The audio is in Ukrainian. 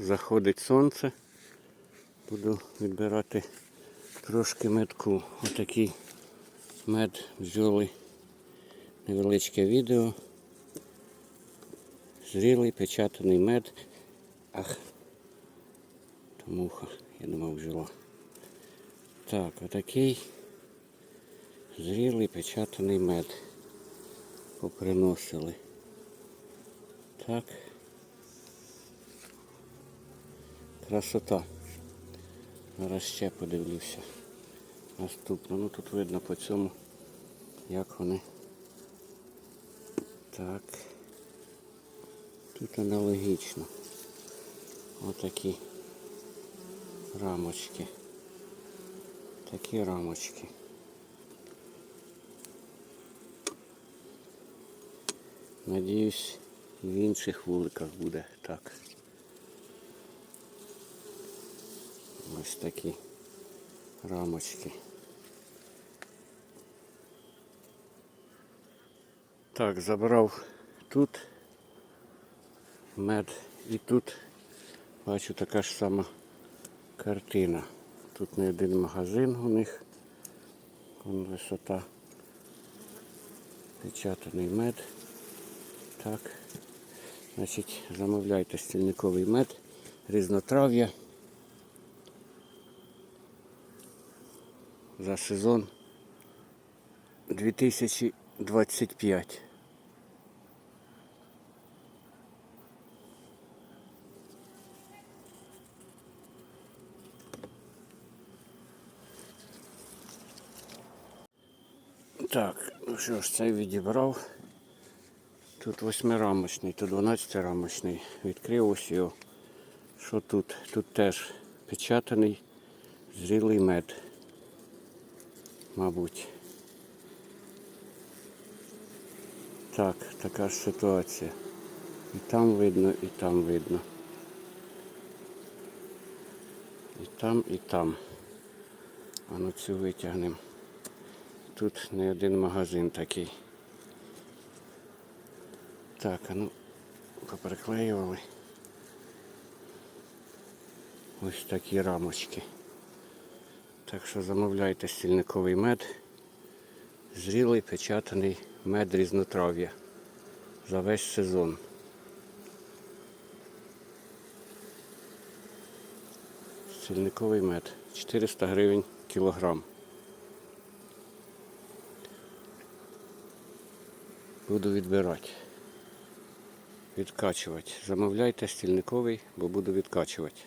заходить сонце. Буду відбирати трошки медку. Отакий мед бджоли. Невеличке відео. Зрілий печатаний мед. Ах, то муха, я думав бджола. Так, отакий зрілий печатаний мед. Поприносили. Так. Красота. Зараз ще подивлюся. Наступно. Ну тут видно по цьому, як вони. Так. Тут аналогічно. Отакі рамочки. Такі рамочки. Надіюсь, в інших вуликах буде так. Ось такі рамочки. Так, забрав тут мед і тут бачу така ж сама картина. Тут не один магазин у них. Вон висота. Печатаний мед. Так. Значить, замовляйте стільниковий мед, різнотрав'я. За сезон 2025. Так, ну що ж, цей відібрав. Тут восьмирамочний, тут 12-рамочний. Відкрив ось його. Що тут? Тут теж печатаний зрілий мед. Мабуть. Так, така ж ситуація. І там видно, і там видно. І там, і там. А ну цю витягнемо. Тут не один магазин такий. Так, а ну поприклеювали. Ось такі рамочки. Так що замовляйте стільниковий мед. Зрілий печатаний мед різнотрав'я за весь сезон. Стільниковий мед. 400 гривень кілограм. Буду відбирати. Відкачувати. Замовляйте стільниковий, бо буду відкачувати.